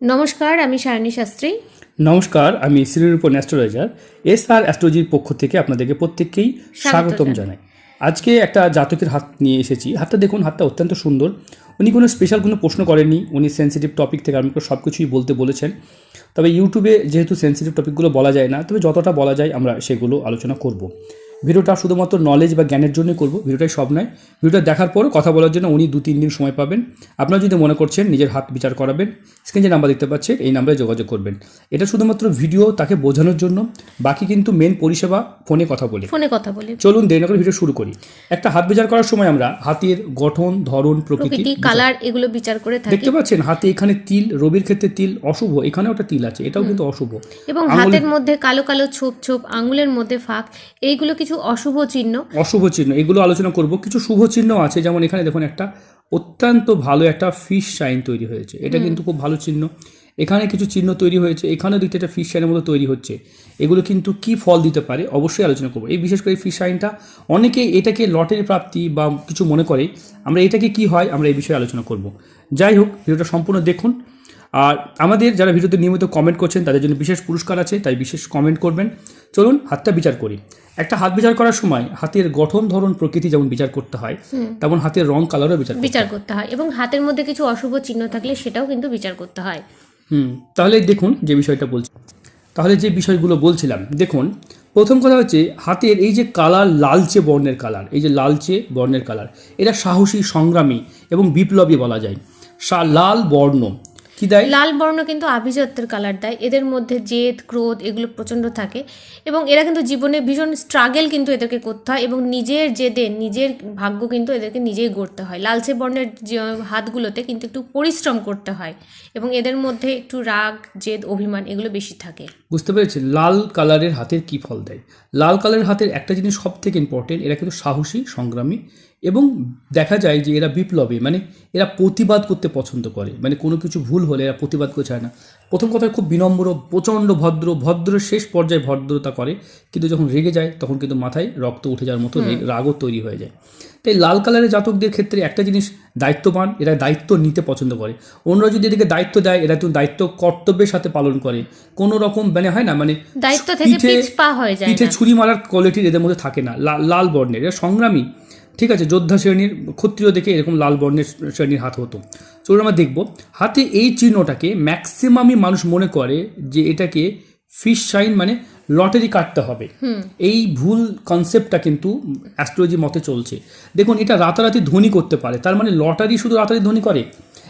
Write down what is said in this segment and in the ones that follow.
নমস্কার আমি সায়নী শাস্ত্রী। নমস্কার আমি শ্রীরূপন অ্যাস্ট্রোলজার এস আর অ্যাস্ট্রোলজির পক্ষ থেকে আপনাদেরকে প্রত্যেককেই স্বাগতম জানাই। আজকে একটা জাতকের হাত নিয়ে এসেছি। হাতটা দেখুন হাতটা অত্যন্ত সুন্দর। উনি কোনো স্পেশাল কোনো প্রশ্ন করেননি উনি সেন্সিটিভ টপিক থেকে করে সব কিছুই বলতে বলেছেন। তবে ইউটিউবে যেহেতু সেন্সিটিভ টপিকগুলো বলা যায় না তবে যতটা বলা যায় আমরা সেগুলো আলোচনা করব। ভিডিওটা শুধুমাত্র নলেজ বা জ্ঞানের জন্যই করব ভিডিওটাই সব নয়। ভিডিওটা দেখার পর কথা বলার জন্য উনি দু তিন দিন সময় পাবেন। আপনারা যদি মনে করছেন নিজের হাত বিচার করাবেন স্ক্রিনে যে নাম্বার দেখতে পাচ্ছেন এই নাম্বারে যোগাযোগ করবেন। এটা শুধুমাত্র ভিডিও তাকে বোঝানোর জন্য বাকি কিন্তু মেন পরিষেবা ফোনে কথা বলে। ফোনে কথা বলি। চলুন দেরি না করে ভিডিও শুরু করি। একটা হাত বিচার করার সময় আমরা হাতের গঠন ধরন প্রকৃতি কালার এগুলো বিচার করে থাকি। দেখতে পাচ্ছেন হাতে এখানে তিল রবির ক্ষেত্রে তিল অশুভ এখানেও একটা তিল আছে এটাও কিন্তু অশুভ। এবং হাতের মধ্যে কালো কালো ছোপ ছোপ আঙুলের মধ্যে ফাঁক এইগুলো কিছু অশুভ চিহ্ন। অশুভ চিহ্ন এগুলো আলোচনা করব। কিছু শুভ চিহ্ন আছে যেমন এখানে দেখুন একটা অত্যন্ত ভালো একটা ফিশ সাইন তৈরি হয়েছে। এটা কিন্তু খুব ভালো চিহ্ন। এখানে কিছু চিহ্ন তৈরি হয়েছে এখানেও দিকটা একটা ফিশ সাইনের মতো তৈরি হচ্ছে। এগুলো কিন্তু কি ফল দিতে পারে অবশ্যই আলোচনা করব। এই বিশেষ করে ফিশ সাইনটা অনেকে এটাকে লটারি প্রাপ্তি বা কিছু মনে করে। আমরা এটাকে কি হয় আমরা এই বিষয়ে আলোচনা করব। যাই হোক ভিডিওটা সম্পূর্ণ দেখুন। আর আমাদের যারা ভিডিওতে নিয়মিত কমেন্ট করছেন তাদের জন্য বিশেষ পুরস্কার আছে তাই বিশেষ কমেন্ট করবেন। চলুন হাতটা বিচার করি। একটা হাত বিচার করার সময় হাতের গঠন ধরন প্রকৃতি যেমন বিচার করতে হয় তেমন হাতের রং কালারও বিচার বিচার করতে হয় এবং হাতের মধ্যে কিছু অশুভ চিহ্ন থাকলে সেটাও কিন্তু বিচার করতে হয়। হুম তাহলে দেখুন যে বিষয়টা বলছি। তাহলে যে বিষয়গুলো বলছিলাম দেখুন প্রথম কথা হচ্ছে হাতের এই যে কালার লালচে বর্ণের কালার এই যে লালচে বর্ণের কালার এটা সাহসী সংগ্রামী এবং বিপ্লবী বলা যায়। সা- লাল বর্ণ কি দেয়? লাল বর্ণ কিন্তু আভিজাত্যের কালার দেয়। এদের মধ্যে জেদ ক্রোধ এগুলো প্রচণ্ড থাকে এবং এরা কিন্তু জীবনে ভীষণ স্ট্রাগেল কিন্তু এদেরকে করতে হয় এবং নিজের জেদে নিজের ভাগ্য কিন্তু এদেরকে নিজেই গড়তে হয়। লালচে বর্ণের হাতগুলোতে কিন্তু একটু পরিশ্রম করতে হয় এবং এদের মধ্যে একটু রাগ জেদ অভিমান এগুলো বেশি থাকে। বুঝতে পেরেছি। লাল কালারের হাতের কি ফল দেয়? লাল কালারের হাতের একটা জিনিস সব থেকে ইম্পর্টেন্ট এরা কিন্তু সাহসী সংগ্রামী এবং দেখা যায় যে এরা বিপ্লবী মানে এরা প্রতিবাদ করতে পছন্দ করে। মানে কোনো কিছু ভুল হলে এরা প্রতিবাদ করতে চায় না। প্রথম কথা খুব বিনম্র প্রচণ্ড ভদ্র ভদ্র শেষ পর্যায়ে ভদ্রতা করে। কিন্তু যখন রেগে যায় তখন কিন্তু মাথায় রক্ত উঠে যাওয়ার মতো রাগও তৈরি হয়ে যায়। তাই লাল কালারের জাতকদের ক্ষেত্রে একটা জিনিস দায়িত্ববান এরা দায়িত্ব নিতে পছন্দ করে। অন্যরা যদি এদিকে দায়িত্ব দেয় এরা কিন্তু দায়িত্ব কর্তব্যের সাথে পালন করে। কোনো রকম মানে হয় না মানে দায়িত্ব থেকে পিঠে-। ছুরি মারার কোয়ালিটির এদের মধ্যে থাকে না। লাল বর্ণের এরা সংগ্রামী। ঠিক আছে, যোদ্ধা শ্রেণির ক্ষত্রিয় দেখে এরকম লাল বর্ণের শ্রেণির হাত হতো। চলুন আমরা দেখব, হাতে এই চিহ্নটাকে ম্যাক্সিমামই মানুষ মনে করে যে এটাকে ফিশ সাইন মানে লটারি কাটতে হবে। এই ভুল কনসেপ্টটা কিন্তু অ্যাস্ট্রোলজি মতে চলছে। দেখুন এটা রাতারাতি ধনী করতে পারে। তার মানে লটারি শুধু রাতারাতি ধনী করে।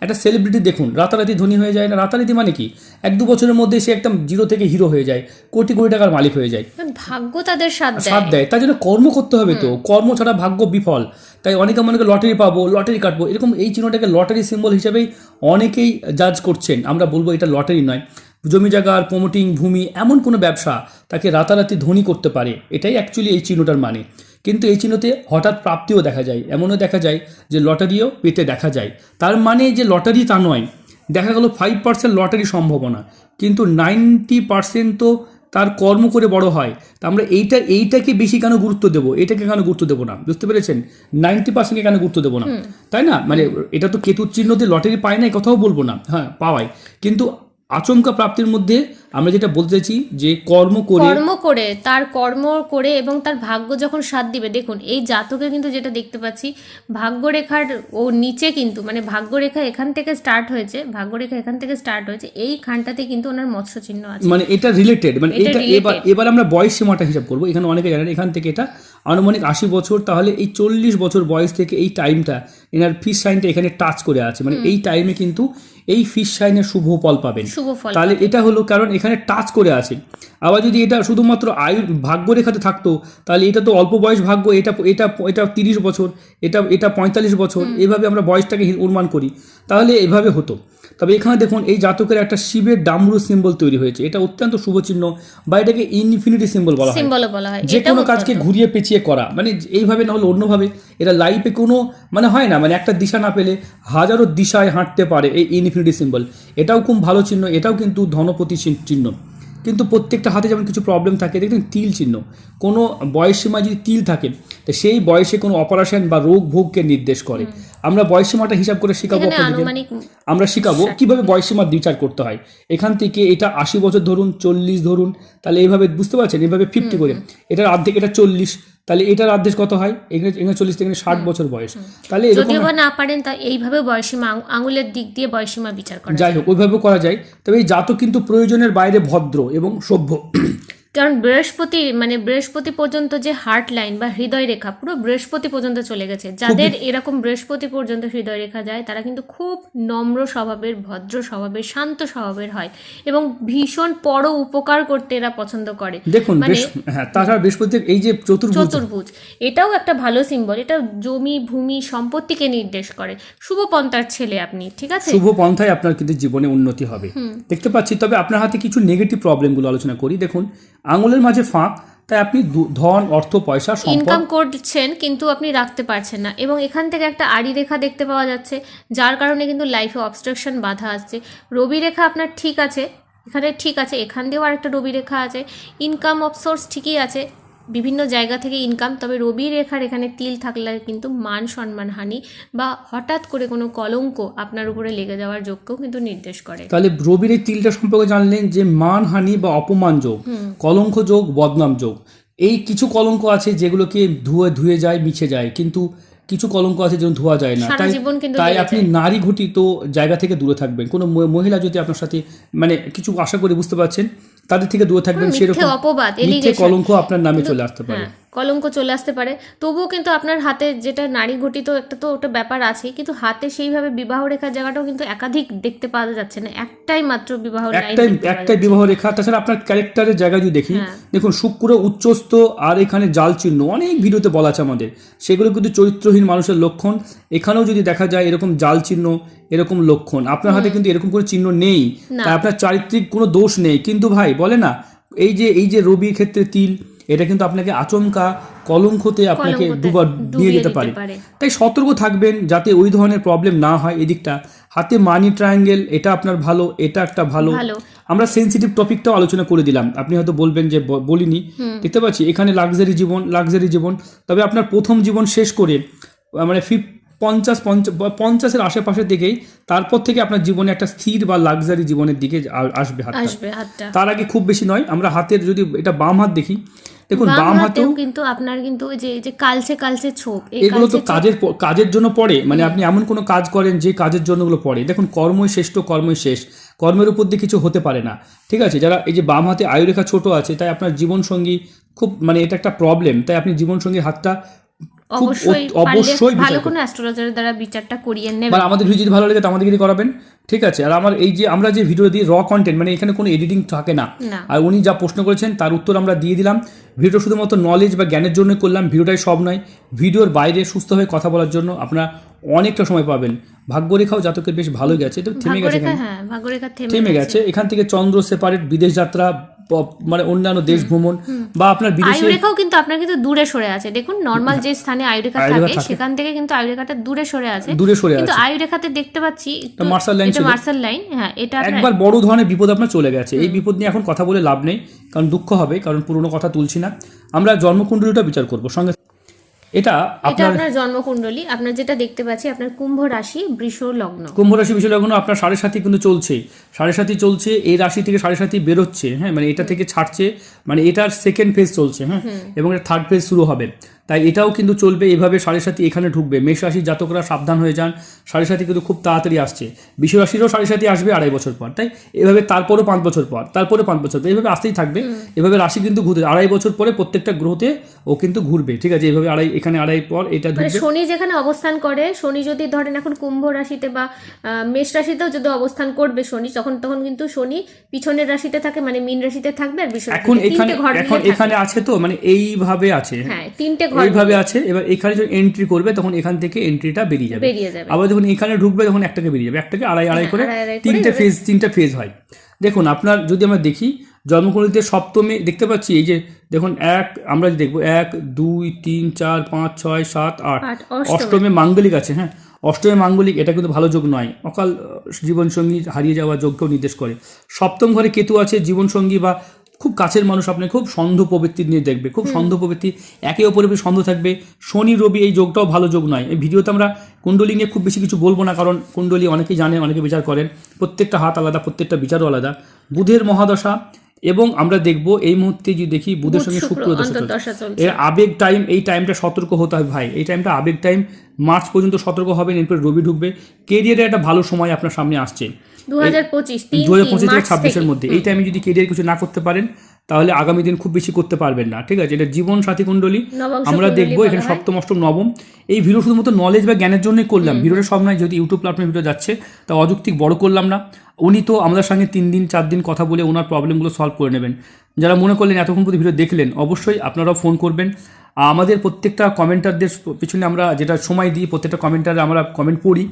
একটা সেলিব্রিটি দেখুন রাতারাতি ধনী হয়ে যায় না? রাতারাতি মানে কি? এক দু বছরের মধ্যে সে একদম জিরো থেকে হিরো হয়ে যায় কোটি কোটি টাকার মালিক হয়ে যায়। ভাগ্য তাদের সাথ দেয়। সাথ দেয়। তার জন্য কর্ম করতে হবে তো। কর্ম ছাড়া ভাগ্য বিফল। তাই অনেকে মনে করে লটারি পাবো লটারি কাটবো। এরকম এই চিহ্নটাকে লটারি সিম্বল হিসেবেই অনেকেই জাজ করছেন। আমরা বলব এটা লটারি নয়। জমি জায়গার প্রমোটিং ভূমি এমন কোনো ব্যবসা তাকে রাতারাতি ধনী করতে পারে এটাই অ্যাকচুয়ালি এই চিহ্নটার মানে। কিন্তু এই চিহ্নতে হঠাৎ প্রাপ্তিও দেখা যায় এমনও দেখা যায় যে লটারিও পেতে দেখা যায়। তার মানে যে লটারি তা নয় দেখা গেল ফাইভ পার্সেন্ট লটারি সম্ভাবনা কিন্তু নাইনটি পার্সেন্ট তো তার কর্ম করে বড় হয়। তা আমরা এইটা এইটাকে বেশি কেন গুরুত্ব দেবো? এটাকে কেন গুরুত্ব দেবো না? বুঝতে পেরেছেন? নাইনটি পার্সেন্টকে কেন গুরুত্ব দেবো না? তাই না? মানে এটা তো কেতুর চিহ্ন দিয়ে লটারি পায় না কথাও বলব না। হ্যাঁ পাওয়াই কিন্তু আচমকা প্রাপ্তির মধ্যে আমরা যেটা বলতে চাইছি যে কর্ম করে কর্ম করে তার কর্ম করে এবং তার ভাগ্য যখন সাথ দিবে দেখুন এই জাতকে কিন্তু যেটা দেখতে পাচ্ছি ভাগ্যরেখার ও নিচে কিন্তু মানে ভাগ্যরেখা এখান থেকে স্টার্ট হয়েছে ভাগ্যরেখা এখান থেকে স্টার্ট হয়েছে এই খানটাতে কিন্তু ওনার মৎস্য চিহ্ন আছে। মানে এটা রিলেটেড মানে এটা এবার এবার আমরা বয়স সীমাটা হিসাব করব। এখানে অনেকে জানেন এখান থেকে এটা আনুমানিক আশি বছর তাহলে এই চল্লিশ বছর বয়স থেকে এই টাইমটা এনার ফিশ সাইনটা এখানে টাচ করে আছে। মানে এই টাইমে কিন্তু এই ফিশ সাইনের শুভ ফল পাবেন। শুভ ফল তাহলে এটা হলো কারণ এখানে টাচ করে আছে। আবার যদি এটা শুধুমাত্র আয়ু ভাগ্য রেখাতে থাকতো তাহলে এটা তো অল্প বয়স ভাগ্য এটা এটা এটা তিরিশ বছর এটা এটা পঁয়তাল্লিশ বছর এভাবে আমরা বয়সটাকে অনুমান করি। তাহলে এভাবে হতো। তবে এখানে দেখুন এই জাতকের একটা শিবের ডামরু সিম্বল তৈরি হয়েছে। এটা অত্যন্ত শুভ চিহ্ন বা এটাকে ইনফিনিটি সিম্বল বলা হয়। বলা হয়। যে কোনো কাজকে ঘুরিয়ে পেঁচিয়ে করা মানে এইভাবে না হলে অন্যভাবে এটা লাইফে কোনো মানে হয় না মানে একটা দিশা না পেলে হাজারো দিশায় হাঁটতে পারে এই ইনফিনিটি সিম্বল এটাও খুব ভালো চিহ্ন এটাও কিন্তু ধনপতি চিহ্ন- কিন্তু প্রত্যেকটা হাতে যেমন কিছু প্রবলেম থাকে দেখবেন তিল চিহ্ন। কোনো বয়স সীমায় যদি তিল থাকে তো সেই বয়সে কোনো অপারেশন বা রোগ ভোগকে নির্দেশ করে। আমরা বয়সীমাটা হিসাব করে শিখাবো আমরা শিখাবো কীভাবে বয়সীমার বিচার করতে হয়। এখান থেকে এটা আশি বছর ধরুন চল্লিশ ধরুন তাহলে এইভাবে বুঝতে পারছেন? এইভাবে ফিফটি করে। এটার অর্ধেক এটা চল্লিশ। তাহলে এটার অর্ধেক কত হয়? এখানে এখানে চল্লিশ থেকে ষাট বছর বয়স। তাহলে যদিও না পারেন তা এইভাবে বয়সীমা আঙুলের দিক দিয়ে বয়সীমা বিচার করা যাই হোক ওইভাবে করা যায়। তবে এই জাতক কিন্তু প্রয়োজনের বাইরে ভদ্র এবং সভ্য। কারণ বৃহস্পতি মানে বৃহস্পতি পর্যন্ত যে হার্ট লাইন বা হৃদয় রেখা পুরো বৃহস্পতি পর্যন্ত চলে গেছে। যাদের এরকম বৃহস্পতি পর্যন্ত হৃদয় রেখা যায় তারা কিন্তু খুব নম্র স্বভাবের ভদ্র স্বভাবের শান্ত স্বভাবের হয় এবং ভীষণ পর উপকার করতে এরা পছন্দ করে। দেখুন মানে হ্যাঁ তাছাড়া বৃহস্পতি এই যে চতুর্ভুজ। চতুর্ভুজ এটাও একটা ভালো সিম্বল এটা জমি ভূমি সম্পত্তিকে নির্দেশ করে। শুভ পন্থার ছেলে আপনি ঠিক আছে? শুভ পন্থায় আপনার কিন্তু জীবনে উন্নতি হবে। দেখতে পাচ্ছি তবে আপনার হাতে কিছু নেগেটিভ প্রবলেমগুলো আলোচনা করি। দেখুন আঙুলের মাঝে ফাঁক, তাই আপনি ধন, অর্থ, পয়সা ইনকাম করছেন কিন্তু আপনি রাখতে পারছেন না এবং এখান থেকে একটা আড়ি রেখা দেখতে পাওয়া যাচ্ছে, যার কারণে কিন্তু লাইফে অবস্ট্রাকশন বাধা আসছে। রবি রেখা আপনার ঠিক আছে, এখানে ঠিক আছে, এখান দিয়েও আরেকটা রবি রেখা আছে। ইনকাম অফ সোর্স ঠিকই আছে বিভিন্ন জায়গা থেকে ইনকাম তবে রবি রেখার এখানে তিল থাকলে কিন্তু মান সম্মান হানি বা হঠাৎ করে কোনো কলঙ্ক আপনার উপরে লেগে যাওয়ার যোগকেও কিন্তু নির্দেশ করে। তাহলে রবির এই তিলটা সম্পর্কে জানলেন যে মানহানি বা অপমান যোগ কলঙ্ক যোগ বদনাম যোগ এই কিছু কলঙ্ক আছে যেগুলোকে ধুয়ে ধুয়ে যায় মিছে যায় কিন্তু কিছু কলঙ্ক আছে যেমন ধোয়া যায় না। তাই তাই আপনি নারী ঘটিত জায়গা থেকে দূরে থাকবেন। কোনো মহিলা যদি আপনার সাথে মানে কিছু আশা করে বুঝতে পারছেন তাদের থেকে দূরে থাকবেন সেরকম অপবাদ কলঙ্ক আপনার নামে চলে আসতে পারে। হ্যাঁ কলঙ্ক চলে আসতে পারে। তবুও কিন্তু আপনার হাতে যেটা নারী ঘটিত একটা তো ওটা ব্যাপার আছে কিন্তু হাতে সেইভাবে বিবাহ রেখার জায়গাটাও কিন্তু একাধিক দেখতে পাওয়া যাচ্ছে না। একটাই মাত্র বিবাহ একটাই একটাই বিবাহ রেখা। তাছাড়া আপনার ক্যারেক্টারের জায়গা যদি দেখি হ্যাঁ। দেখুন শুক্র উচ্চস্থ আর এখানে জাল চিহ্ন অনেক ভিডিওতে বলা আছে আমাদের। সেগুলো কিন্তু চরিত্রহীন মানুষের লক্ষণ। এখানেও যদি দেখা যায় এরকম জাল চিহ্ন এরকম লক্ষণ আপনার হাতে কিন্তু এরকম কোনো চিহ্ন নেই। আপনার চারিত্রিক কোনো দোষ নেই। কিন্তু ভাই বলে না এই যে এই যে রবির ক্ষেত্রে তিল এটা কিন্তু আপনাকে আচমকা কলঙ্কতে আপনাকে ডুবিয়ে নিয়ে যেতে দিতে পারে। তাই সতর্ক থাকবেন যাতে ওই ধরনের প্রবলেম না হয় এদিকটা। হাতে মানি ট্রায়াঙ্গেল এটা আপনার ভালো এটা একটা ভালো। আমরা সেন্সিটিভ টপিকটাও আলোচনা করে দিলাম। আপনি হয়তো বলবেন যে বলিনি। দেখতে পাচ্ছি এখানে লাক্সারি জীবন লাক্সারি জীবন। তবে আপনার প্রথম জীবন শেষ করে মানে ফিফ পঞ্চাশ পঞ্চাশের আশেপাশে থেকেই তারপর থেকে আপনার জীবনে একটা স্থির বা লাক্সারি জীবনের দিকে আসবে হাতটা। তার আগে খুব বেশি নয়। আমরা হাতের যদি এটা বাম হাত দেখি দেখুন বাম হাতেও কিন্তু আপনার কিন্তু ওই যে যে কালচে কালচে ছোপ এগুলো তো কাজের কাজের জন্য পড়ে। মানে আপনি এমন কোনো কাজ করেন যে কাজের জন্য ওগুলো পড়ে। দেখুন কর্মই শ্রেষ্ঠ কর্মই শেষ। কর্মের উপর দিয়ে কিছু হতে পারে না। ঠিক আছে যারা এই যে বাম হাতে আয়ুরেখা ছোট আছে তাই আপনার জীবনসঙ্গী খুব মানে এটা একটা প্রবলেম তাই আপনি জীবনসঙ্গীর হাতটা অবশ্যই অবশ্যই ভালো কোনো অ্যাস্ট্রোলজারের দ্বারা বিচারটা করিয়ে নেবেন মানে আমাদের ভিডিও যদি ভালো লাগে তো আমাদেরকে করাবেন ঠিক আছে? আর আমার এই যে আমরা যে ভিডিও দিই র কন্টেন্ট মানে এখানে কোনো এডিটিং থাকে না। আর উনি যা প্রশ্ন করেছেন তার উত্তর আমরা দিয়ে দিলাম। ভিডিও শুধুমাত্র নলেজ বা জ্ঞানের জন্য করলাম ভিডিওটাই সব নয়। ভিডিওর বাইরে সুস্থভাবে কথা বলার জন্য আপনারা অনেকটা সময় পাবেন। ভাগ্যরেখাও জাতকের বেশ ভালো গেছে। তো থেমে গেছে। হ্যাঁ থেমে গেছে। এখান থেকে চন্দ্র সেপারেট বিদেশ যাত্রা মানে অন্যান্য দেশ ভ্রমণ বা আপনার বিদেশে আয়ুরেখাও কিন্তু আপনার কিন্তু দূরে সরে আছে। দেখুন নর্মাল যে স্থানে আয়ুরেখা থাকে। সেখান থেকে কিন্তু আয়ুরেখাটা দূরে সরে আছে। দূরে সরে কিন্তু আছে। আয়ুরেখাতে দেখতে পাচ্ছি একটু- মার্শাল লাইন এটা মার্শাল লাইন হ্যাঁ এটা একবার বড় ধরনের বিপদ আপনার চলে গেছে। এই বিপদ নিয়ে এখন কথা বলে লাভ নেই কারণ দুঃখ হবে কারণ পুরনো কথা তুলছি না। আমরা জন্মকুণ্ডলীটা বিচার করব। সঙ্গে এটা এটা আপনার আপনার জন্মকুণ্ডলী। আপনার যেটা দেখতে পাচ্ছি আপনার কুম্ভ রাশি বৃষ লগ্ন। কুম্ভ রাশি বৃষ লগ্ন আপনার সাড়ে সাথী কিন্তু চলছেই সাড়ে সাথী চলছে এই রাশি থেকে সাড়ে সাথী বেরোচ্ছে হ্যাঁ? মানে এটা থেকে ছাড়ছে মানে এটার সেকেন্ড ফেজ চলছে হ্যাঁ? এবং এটা থার্ড ফেজ শুরু হবে। তাই এটাও কিন্তু চলবে এভাবে সাড়ে সাথী এখানে ঢুকবে। মেষ রাশির জাতকরা সাবধান হয়ে যান সাড়ে সাথী কিন্তু খুব তাড়াতাড়ি আসছে। বিশ্ব রাশিরও সাড়ে সাথী আসবে আড়াই বছর পর তাই? এভাবে তারপরও পাঁচ বছর পর তারপরে পাঁচ বছর পর এইভাবে আসতেই থাকবে। এভাবে রাশি কিন্তু ঘুরতে আড়াই বছর পরে প্রত্যেকটা গ্রহতে ও কিন্তু ঘুরবে ঠিক আছে? এইভাবে আড়াই এখানে আড়াই পর এটা মানে শনি যেখানে অবস্থান করে শনি যদি ধরেন এখন কুম্ভ রাশিতে বা মেষ রাশিতেও যদি অবস্থান করবে শনি তখন তখন কিন্তু শনি পিছনের রাশিতে থাকে মানে মীন রাশিতে থাকবে আর এখন এখানে এখন এখানে আছে তো মানে এইভাবে আছে। হ্যাঁ তিনটে ঘর এইভাবে আছে এবার এখানে যখন এন্ট্রি করবে তখন এখান থেকে এন্ট্রিটা বেরিয়ে যাবে। আবার যখন এখানে ঢুকবে তখন একটাকে বেরিয়ে যাবে। একটাকে আড়াই আড়াই করে আড়াই আড়াই তিনটে ফেজ তিনটা ফেজ হয়। দেখুন আপনার যদি আমরা দেখি জন্মকুণ্ডলীতে সপ্তমে দেখতে পাচ্ছি এই যে দেখুন এক আমরা দেখব এক দুই তিন চার পাঁচ ছয় সাত আট। অষ্টমে। মাঙ্গলিক আছে হ্যাঁ। অষ্টমে মাঙ্গলিক এটা কিন্তু ভালো যোগ নয়। অকাল জীবনসঙ্গী হারিয়ে যাওয়া যোগকেও নির্দেশ করে। সপ্তম ঘরে কেতু আছে জীবনসঙ্গী বা খুব কাছের মানুষ আপনি খুব সন্ধ প্রবৃত্তি নিয়ে দেখবে খুব সন্ধ প্রবৃত্তি একে অপরের সন্ধ থাকবে। শনি রবি এই যোগটাও ভালো যোগ নয়। এই ভিডিওতে আমরা কুণ্ডলী নিয়ে খুব বেশি কিছু বলব না কারণ কুণ্ডলী অনেকেই জানে অনেকে বিচার করেন। প্রত্যেকটা হাত আলাদা প্রত্যেকটা বিচারও আলাদা। বুধের মহাদশা এবং আমরা দেখব এই মুহূর্তে যদি দেখি বুধের সঙ্গে শুক্র এর আবেগ টাইম এই টাইমটা সতর্ক হতে হবে ভাই। এই টাইমটা আবেগ টাইম মার্চ পর্যন্ত সতর্ক হবেন এরপর রবি ঢুকবে। কেরিয়ারে একটা ভালো সময় আপনার সামনে আসছে। দু হাজার পঁচিশ থেকে ছাব্বিশের মধ্যে। এই টাইমে যদি কেরিয়ার কিছু না করতে পারেন তাহলে আগামী দিন খুব বেশি করতে পারবেন না ঠিক আছে? এটা জীবন সাথী কুণ্ডলী। আমরা দেখব এখানে সপ্তম অষ্টম নবম। এই ভিডিও শুধুমাত্র নলেজ বা জ্ঞানের জন্যই করলাম। ভিডিওটা সব নয় যদি ইউটিউব প্ল্যাটফর্মে ভিডিও যাচ্ছে তা অযৌক্তিক বড় করলাম না। উনি তো আমাদের সঙ্গে তিন দিন চার দিন কথা বলে ওনার প্রবলেমগুলো সলভ করে নেবেন। যারা মনে করলেন এতক্ষণ পর্যন্ত ভিডিও দেখলেন অবশ্যই আপনারাও ফোন করবেন। আমাদের প্রত্যেকটা কমেন্টারদের পিছনে আমরা যেটা সময় দিই প্রত্যেকটা কমেন্টারে আমরা কমেন্ট পড়ি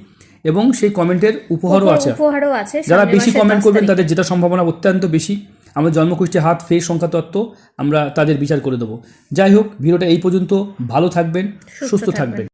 এবং সেই কমেন্টের উপহারও আছে। উপহারও আছে যারা বেশি কমেন্ট করবেন তাদের যেটা সম্ভাবনা অত্যন্ত বেশি। আমরা জন্মকুষ্ঠী হাত ফের সংখ্যা তত্ত্ব আমরা তাদের বিচার করে দেবো। যাই হোক ভিডিওটা এই পর্যন্ত। ভালো থাকবেন সুস্থ থাকবেন।